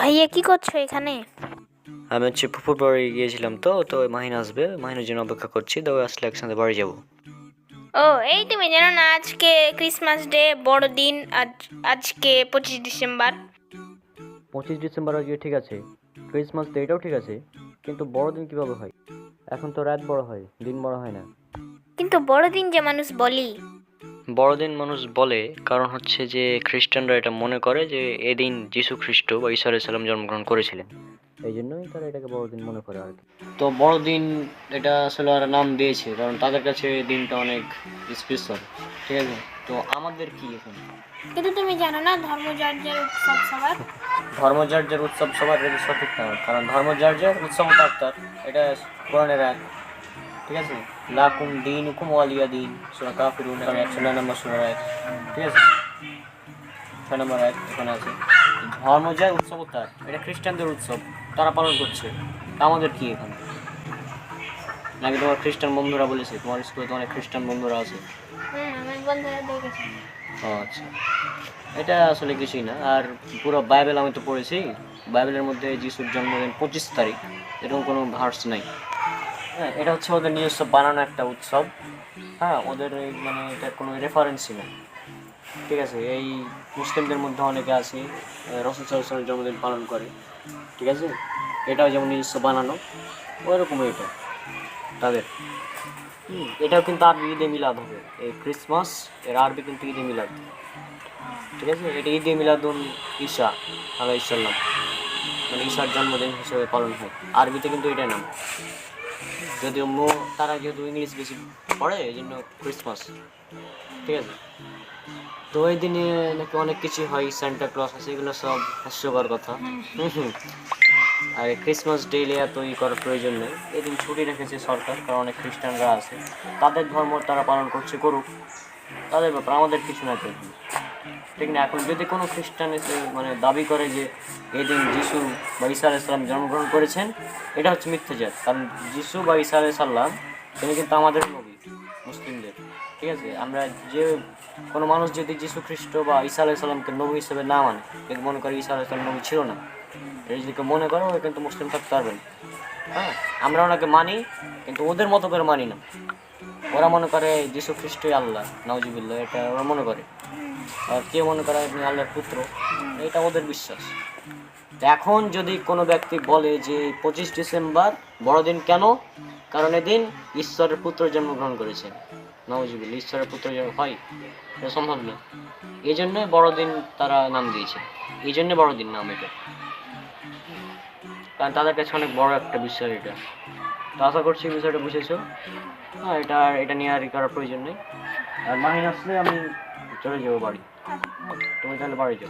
ভাইয়া কি করছ এখানে আমি হচ্ছে ফুপুর বাড়ি গিয়েছিলাম তো তো ওই মাহিন আসবে মাহিনের জন্য অপেক্ষা করছি তো আসলে একসাথে বাড়ি যাব। ও এই তুমি জানো না আজকে ক্রিসমাস ডে বড়দিন আজ আজকে পঁচিশ ডিসেম্বর। পঁচিশ ডিসেম্বর আজকে ঠিক আছে ক্রিসমাস ডে এটাও ঠিক আছে কিন্তু বড়দিন কীভাবে হয়? এখন তো রাত বড় হয় দিন বড় হয় না। কিন্তু বড়দিন যে মানুষ বলি। বড়দিন মানুষ বলে কারণ হচ্ছে যে খ্রিস্টানরা এটা মনে করে যে এদিন যীশু খ্রিস্ট বা ঈশ্বর সালাম জন্মগ্রহণ করেছিলেন। এই জন্যই তারা এটাকে বড়দিন মনে করে আর কি। তো বড়দিন এটা আসলে আর নাম দিয়েছে কারণ তাদের কাছে দিনটা অনেক স্পেশাল ঠিক আছে? তো আমাদের কি এখন? কিন্তু তুমি জানো না ধর্মচর্যার উৎসব সবার? ধর্মচর্যার উৎসব সবার এটা সঠিক না কারণ ধর্মচর্যার উৎসব তার এটা কোরআনের এক ঠিক আছে? লাকুম দিন হুকুম ওয়ালিয়া দিন সুরা কাফিরুন এখানে একশো নয় নম্বর সুরা এক ঠিক আছে? ছয় নম্বর এক এখানে আছে। ধর্মজয় উৎসব তার এটা খ্রিস্টানদের উৎসব তারা পালন করছে। আমাদের কি এখানে? নাকি তোমার খ্রিস্টান বন্ধুরা বলেছে? তোমার স্কুলে তো অনেক খ্রিস্টান বন্ধুরা আছে? হ্যাঁ আচ্ছা। এটা আসলে কিছুই না। আর পুরো বাইবেল আমি তো পড়েছি। বাইবেলের মধ্যে যিশুর জন্মদিন পঁচিশ তারিখ। এরকম কোনো ভার্স নাই। হ্যাঁ এটা হচ্ছে ওদের নিজস্ব বানানো একটা উৎসব। হ্যাঁ ওদের মানে এটা কোনো রেফারেন্সই নেই। ঠিক আছে, এই মুসলিমদের মধ্যে অনেকে আছে রসুল সাল্লামের জন্মদিন পালন করে, ঠিক আছে? এটাও যেমন নিজস্ব বানানো, ওইরকমই এটা, তাদের। এটাও কিন্তু আরবি ঈদে মিলাদ হবে, এই ক্রিসমাস, এর আরবি কিন্তু ঈদে মিলাদ, ঠিক আছে? এটা ঈদে মিলাদুন ঈশা আল্লাহ ইসাল্লাম মানে ঈশার জন্মদিন হিসেবে পালন হয়, আরবিতে কিন্তু এটা নাম। যদিও মো, তারা যেহেতু ইংলিশ বেশি পড়ে এই জন্য ক্রিসমাস, ঠিক আছে? তো ওই দিনে নাকি অনেক কিছু হয় সান্টা ক্লস আছে, এগুলো সব হাস্যকর কথা। আর ক্রিসমাস ডেলে এত ই করার প্রয়োজন নেই। এদিন ছুটি রেখেছে সরকার, কারণ অনেক খ্রিস্টানরা আছে। তাদের ধর্ম তারা পালন করছে, করুক। তাদের ব্যাপার, আমাদের কিছু না তো ঠিক না? এখন যদি কোনো খ্রিস্টান এসে মানে দাবি করে যে এই দিন যিশু বা ঈসা আলাইসাল্লাম জন্মগ্রহণ করেছেন, এটা হচ্ছে মিথ্যাচার। কারণ যিশু বা ঈসা আলাইসাল্লাম তিনি কিন্তু আমাদের নবী, মুসলিমদের। ঠিক আছে? আমরা যে কোনো মানুষ যদি যিশু খ্রিস্ট বা ঈসা আলাইসাল্লামকে নবী হিসেবে না মানে কিন্তু মনে করে ঈসা আলাইসাল্লাম নবী ছিল না। এটা যদি কেউ মনে করো, ও কিন্তু মুসলিম থাকতে পারবেন হ্যাঁ আমরা ওনাকে মানি, কিন্তু ওদের মতো করে মানি না। ওরা মনে করে যিশু খ্রিস্টই আল্লাহ নওজিবুল্লাহ এটা ওরা মনে করে। আর কেউ মনে করে? আপনি আল্লাহর পুত্র। এটা ওদের বিশ্বাস। এখন যদি কোনো ব্যক্তি বলে যে পঁচিশ ডিসেম্বর বড়দিন কেন? কারণ এদিন ঈশ্বরের পুত্র জন্মগ্রহণ করেছেন। নওজিবুল্লাহ ঈশ্বরের পুত্র হয়, এটা সম্ভব না। এই জন্য বড়দিন তারা নাম দিয়েছে। এই জন্য বড়দিন নাম এটা। কারণ তাদের কাছে অনেক বড় একটা বিষয় এটা। তো আশা করছি বিষয়টা বুঝেছ। হ্যাঁ এটা এটা নিয়ে আর করার প্রয়োজন নেই। আর মাহিন আসলে আমি চলে যাব বাড়ি। তুমি তাহলে বাড়ি যাও।